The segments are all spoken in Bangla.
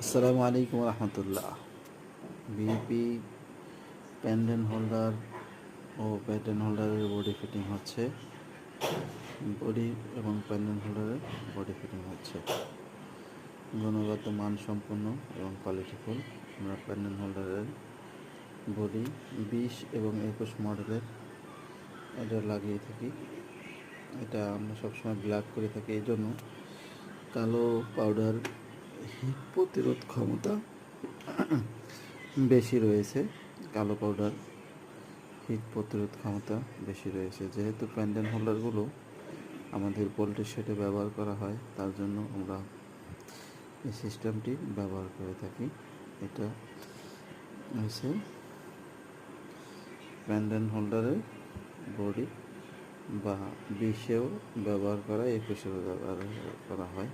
আসসালামু আলাইকুম রহমতুল্লাহ। বিপি প্যান্ডেন হোল্ডার ও প্যান্ডেন হোল্ডারের বডি ফিটিং হচ্ছে। বডি এবং প্যান্ডেন হোল্ডারের বডি ফিটিং হচ্ছে। গুণগত মান সম্পন্ন এবং কোয়ালিটিফুল আমরা প্যান্ডেন হোল্ডারের বডি বিশ এবং একুশ মডেলের এটা লাগিয়ে থাকি। এটা আমরা সবসময় ব্ল্যাক করে থাকি, এই জন্য কালো পাউডার প্রতিরোধ ক্ষমতা বেশি রয়েছে, কালো পাউডার হিট প্রতিরোধ ক্ষমতা বেশি রয়েছে। যেহেতু প্যান্ডেল হোল্ডারগুলো আমাদের পোলট্রি শেডে ব্যবহার করা হয়, তার জন্য আমরা এই সিস্টেমটি ব্যবহার করে থাকি। এটা হচ্ছে প্যান্ডেল হোল্ডারের বডি বা বিষেও ব্যবহার করা, একুশেও ব্যবহার করা হয়।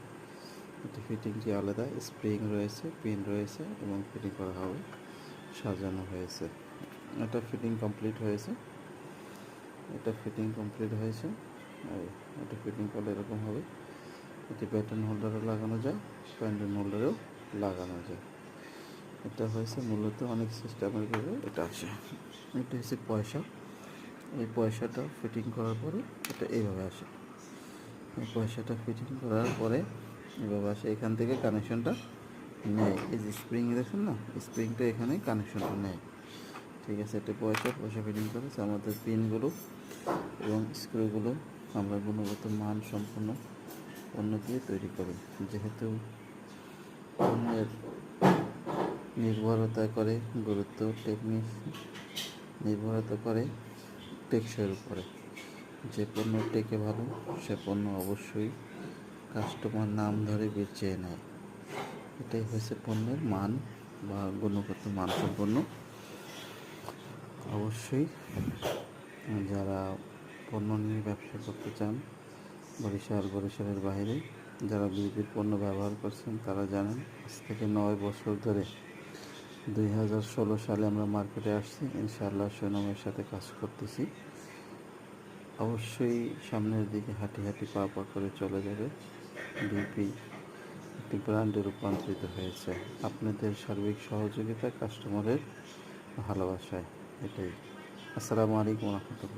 এটা ফিটিংটি আলাদা স্প্রিং রয়েছে পিন রয়েছে এবং ফিটিং করা হবে, সাজানো হয়েছে। এটা ফিটিং কমপ্লিট হয়েছে। এটা ফিটিং কমপ্লিট হয়েছে। আর এটা ফিটিং করলে এরকম হবে। এটি ব্যাটন হোল্ডারও লাগানো যায় প্যান্ডেল হোল্ডারেও লাগানো যায়। এটা হয়েছে মূলত অনেক সিস্টেমের ভিতরে এটা আছে। এটা হচ্ছে পয়সা। এই পয়সাটা ফিটিং করার পরে এটা এইভাবে আসে। এই পয়সাটা ফিটিং করার পরে এভাবে আসে এখান থেকে কানেকশনটা নেয়। এই যে স্প্রিং দেখছেন না স্প্রিংটা এখানে কানেকশনটা নেয়। ঠিক আছে এটা পয়সা পয়সা ফিটিং করেছে আমাদের পিনগুলো এবং স্ক্রুগুলো আমরা গুণগত মান সম্পন্ন পণ্য দিয়ে তৈরি করি। যেহেতু পণ্যের নির্ভরতা করে, গুরুত্ব টেকনিক নির্ভরতা করে টেকসইয়ের উপরে। যে পণ্য টেকে ভালো, সে পণ্য অবশ্যই কাস্টমার নাম ধরে বেঁচে নেয়। এটাই হচ্ছে পণ্যের মান বা গুণগত মান সম্পন্ন অবশ্যই যারা পণ্য নিয়ে ব্যবসা করতে চান, বরিশাল, বরিশালের বাইরে, যারা বিদ্যুৎ পণ্য ব্যবহার করছেন, তারা জানেন, আজ থেকে নয় বছর ধরে দুই হাজার ষোলো সালে আমরা মার্কেটে আসছি। ইনশাআল্লাহ সুনামের সাথে কাজ করতেছি। অবশ্যই সামনের দিকে হাঁটি হাঁটি পা পা করে চলে যাবে। বিপি একটি ব্র্যান্ডে রূপান্তরিত হয়েছে। আপনাদের সার্বিক সহযোগিতা কাস্টমারের ভালোবাসায়। এটাই। আসসালামু আলাইকুম রহমতুল্লাহ।